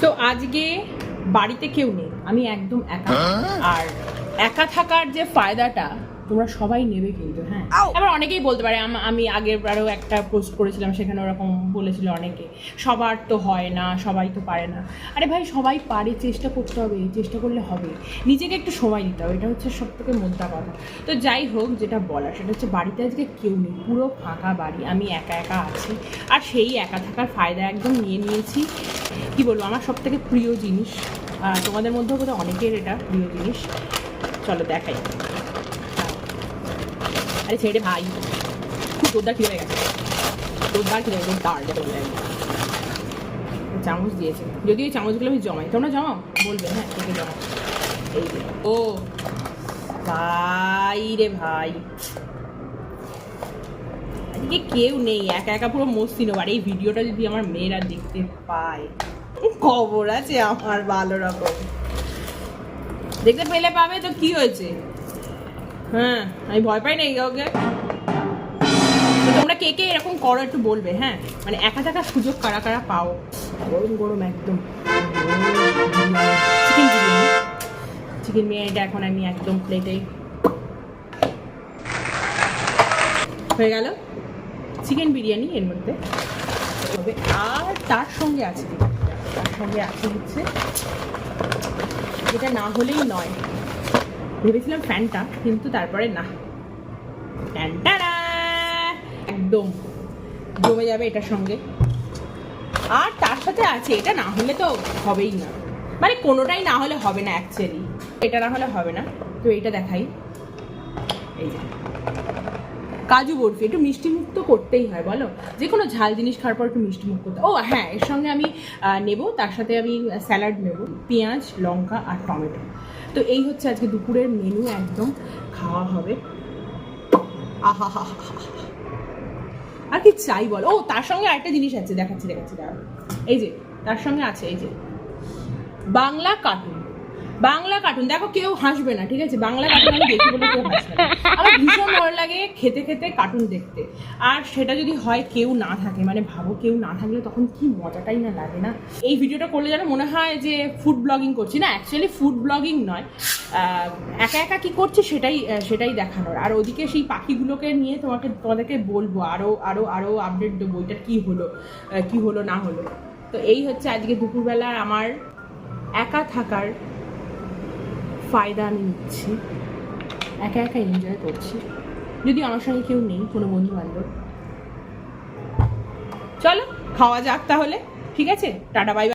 তো আজকে বাড়িতে কেউ নেই। আমি একদম একা। আর একা থাকার যে ফায়দাটা তোমরা সবাই নেবে কিন্তু হ্যাঁ। এবার অনেকেই বলতে পারে আম- আমি আগের বারেও একটা পোস্ট করেছিলাম সেখানে ওরকম বলেছিল অনেকে সবার তো হয় না সবাই তো পারে না। আরে ভাই সবাই পারে চেষ্টা করতে হবে চেষ্টা করলে হবে। নিজেকে একটু সময় দিতে হবে এটা হচ্ছে সব থেকে মোদ্দা কথা। তো যাই হোক যেটা বলার সেটা হচ্ছে বাড়িতে আজকে কেউ নেই পুরো ফাঁকা বাড়ি আমি একা একা আছি। আর সেই একা থাকার ফায়দা একদম নিয়ে নিয়েছি। কি বলব আমার সব থেকে প্রিয় জিনিস তোমাদের মধ্যেও বোধহয় অনেকের এটা প্রিয় জিনিস। চলো দেখাই। আরে ছেড়ে ভাই। খুব জোরদার খিদে গেছে জোরদার খিদে জোরদার। চামচ দিয়েছে। যদি ওই চামচগুলো আমি জমাই। তোমরা জমাও? বলবে হ্যাঁ তোকে জমাও। এই। ও, ভাই রে ভাই। আজকে কেউ নেই। একা একা পুরো মস্তি নেব আর এই ভিডিওটা যদি আমার মেয়েরা দেখতে পায়। খবর আছে আমার ভালো রকম। দেখতে পেলে পাবে তো কি হয়েছে? হ্যাঁ আমি ভয় পাই না এই কাউকে। তোমরা কে কে এরকম করো একটু বলবে হ্যাঁ? মানে একা থাকার সুযোগ কারা কারা পাও? গরম গরম একদম। চিকেন বিরিয়ানি। চিকেন বিরিয়ানিটা এখন আমি একদম প্লেটে হয়ে গেল। চিকেন বিরিয়ানি এর মধ্যে। হবে আর তার সঙ্গে আছে তার সঙ্গে আছে হচ্ছে এটা না হলেই নয়। ভেবেছিলাম ফ্যানটা, কিন্তু তারপরে না। ফ্যানটা একদম। জমে যাবে এটার সঙ্গে। আর তার সাথে আছে, এটা না হলে তো হবেই না। মানে কোনোটাই না হলে হবে না অ্যাকচুয়ালি এটা না হলে হবে না। তো এটা দেখাই। এই কাজু বরফি, একটু মিষ্টি মুখ করতেই হয়, বলো? যে কোনো ঝাল জিনিস খাওয়ার পর একটু মিষ্টি মুখ করতে ও হ্যাঁ এর সঙ্গে আমি নেব, তার সাথে আমি স্যালাড নেব। পেঁয়াজ, লঙ্কা আর টমেটো। তো এই হচ্ছে আজকে দুপুরের মেনু একদম খাওয়া হবে। আহা হা আর কি চাই বলো? ও, তার সঙ্গে আরেকটা জিনিস আছে, দেখাচ্ছি দেখাচ্ছি এই যে, তার সঙ্গে আছে, এই যে। বাংলা কার্টুন বাংলা কার্টুন দেখো কেউ হাসবে না, ঠিক আছে? বাংলা কার্টুন আমি দেখি বলে কেউ হাসবে আমার ভীষণ ভালো লাগে খেতে খেতে কার্টুন দেখতে। আর সেটা যদি হয় কেউ না থাকে মানে ভাবো কেউ না থাকলে তখন কি মজাটাই না লাগে না? এই ভিডিওটা করলে যেন মনে হয় যে ফুড ব্লগিং করছি। না অ্যাকচুয়ালি ফুড ব্লগিং নয়। একা একা কি করছে সেটাই সেটাই দেখানোর। আর ওদিকে সেই পাখিগুলোকে নিয়ে তোমাকে, তোমাদেরকে বলব আরও আরও আরও আপডেট দেবো এটা কী হলো কি হলো না হলো। তো এই হচ্ছে আজকে দুপুরবেলার আমার একা থাকার ফায়দা আমি নিচ্ছি। একা একা এনজয় করছি। যদি আমার সঙ্গে কেউ নেই, কোনো বন্ধু বান্ধব চলো, খাওয়া যাক তাহলে। ঠিক আছে? Tata bye